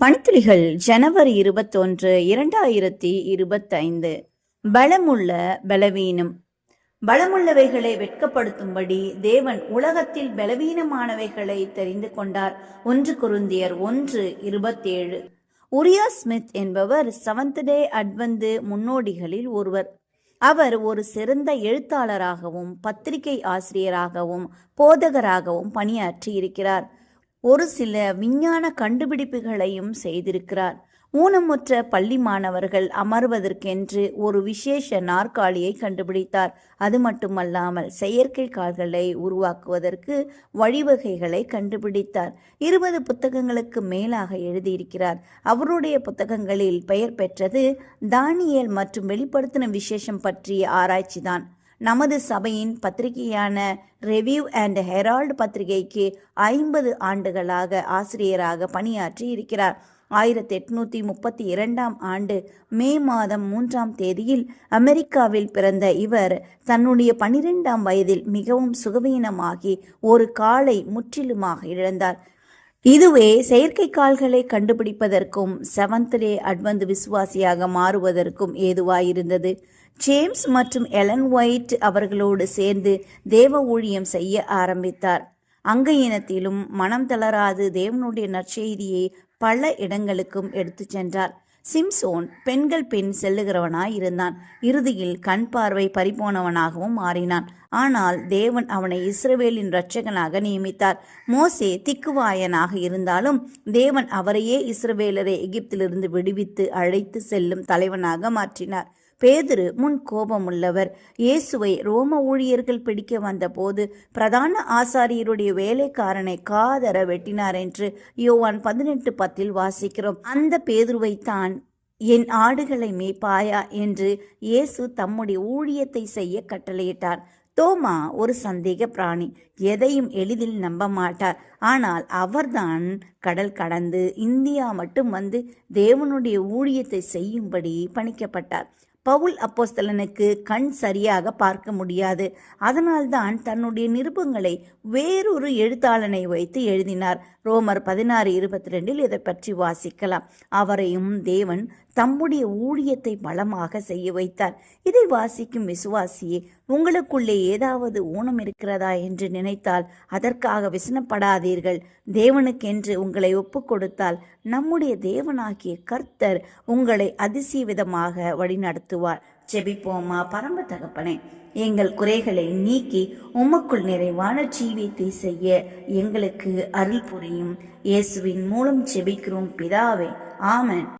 மணித்துளிகள் ஜனவரி இருபத்தொன்று இரண்டாயிரத்தி இருபத்தைந்து. பலமுள்ள பலவீனம். பலமுள்ளவைகளை வெட்கப்படுத்தும்படி தேவன் உலகத்தில் பலவீனமானவைகளை தெரிந்து கொண்டார். ஒன்று குருந்தியர் ஒன்று இருபத்தேழு. உரியா ஸ்மித் என்பவர் செவன்த் டே அட்வந்து முன்னோடிகளில் ஒருவர். அவர் ஒரு சிறந்த எழுத்தாளராகவும் பத்திரிகை ஆசிரியராகவும் போதகராகவும் பணியாற்றி இருக்கிறார் ஒரு சில விஞ்ஞான கண்டுபிடிப்புகளையும் செய்திருக்கிறார். ஊனமுற்ற பள்ளி மாணவர்கள் அமர்வதற்கென்று ஒரு விசேஷ நாற்காலியை கண்டுபிடித்தார். அது மட்டுமல்லாமல் செயற்கை கால்களை உருவாக்குவதற்கு வழிவகைகளை கண்டுபிடித்தார். இருபது புத்தகங்களுக்கு மேலாக எழுதியிருக்கிறார். அவருடைய புத்தகங்களில் பெயர் பெற்றது தானியல் மற்றும் வெளிப்படுத்தின விசேஷம் பற்றிய ஆராய்ச்சிதான். நமது சபையின் பத்திரிகையான ரெவ்யூ அண்ட் ஹெரால்டு பத்திரிகைக்கு ஐம்பது ஆண்டுகளாக ஆசிரியராக பணியாற்றி இருக்கிறார். ஆயிரத்தி எட்நூத்தி முப்பத்தி இரண்டாம் ஆண்டு மே மாதம் மூன்றாம் தேதியில் அமெரிக்காவில் பிறந்த இவர் தன்னுடைய பனிரெண்டாம் வயதில் மிகவும் சுகவீனமாகி ஒரு காலை முற்றிலுமாக இழந்தார். இதுவே செயற்கை கால்களை கண்டுபிடிப்பதற்கும் செவன்த் டே அட்வந்து விசுவாசியாக மாறுவதற்கும் ஏதுவாயிருந்தது. ஜேம்ஸ் மற்றும் எலன் ஒயிட் அவர்களோடு சேர்ந்து தேவ ஊழியம் செய்ய ஆரம்பித்தார். அங்கையினத்திலும் மனம் தளராது தேவனுடைய நற்செய்தியை பல இடங்களுக்கும் எடுத்து சென்றார். சிம்சோன் பெண்கள் பின் செல்லுகிறவனாய் இருந்தான். இறுதியில் கண் பார்வை பறிபோனவனாகவும் மாறினான். ஆனால் தேவன் அவனை இஸ்ரவேலின் இரட்சகனாக நியமித்தார். மோசே திக்குவாயனாக இருந்தாலும் தேவன் அவரையே இஸ்ரவேலரை எகிப்திலிருந்து விடுவித்து அழைத்து செல்லும் தலைவனாக மாற்றினார். பேதுரு முன் கோபமுள்ளவர். இயேசுவை ரோம ஊழியர்கள் பிடிக்க வந்தபோது பிரதான ஆசாரியருடைய வேலைக்காரனை காதர வெட்டினார் என்று யோவான் பதினெட்டு பத்தில் வாசிக்கிறோம். அந்த பேதுருவைத்தான் என் ஆடுகளை மேய்ப்பாயா? என்று இயேசு தம்முடைய ஊழியத்தை செய்ய கட்டளையிட்டார். தோமா ஒரு சந்தேக பிராணி எதையும் எளிதில் நம்ப மாட்டார். ஆனால் அவர்தான் கடல் கடந்து இந்தியா மட்டும் வந்து தேவனுடைய ஊழியத்தை செய்யும்படி பணிக்கப்பட்டார். பவுல் அப்போஸ்தலனுக்கு கண் சரியாக பார்க்க முடியாது. அதனால்தான் தன்னுடைய நிருபங்களை வேறொரு எழுத்தாளனை வைத்து எழுதினார். ரோமர் பதினாறு இருபத்தி ரெண்டில் இதை பற்றி வாசிக்கலாம். அவரையும் தேவன் தம்முடைய ஊழியத்தை பலமாக செய்ய வைத்தார். இதை வாசிக்கும் விசுவாசியே உங்களுக்குள்ளே ஏதாவது ஊனம் இருக்கிறதா என்று நினைத்தால் அதற்காக விசனப்படாதீர்கள். தேவனுக்கென்று உங்களை ஒப்பு கொடுத்தால் நம்முடைய தேவனாகிய கர்த்தர் உங்களை அதிசய விதமாக வழிநடத்துவார். செபிப்போமா பரம்ப தகப்பனே எங்கள் குறைகளை நீக்கி உமக்குள் நிறைவான ஜீவியத்தை செய்ய எங்களுக்கு அருள் புரியும். இயேசுவின் மூலம் செபிக்கிறோம் பிதாவே ஆமன்.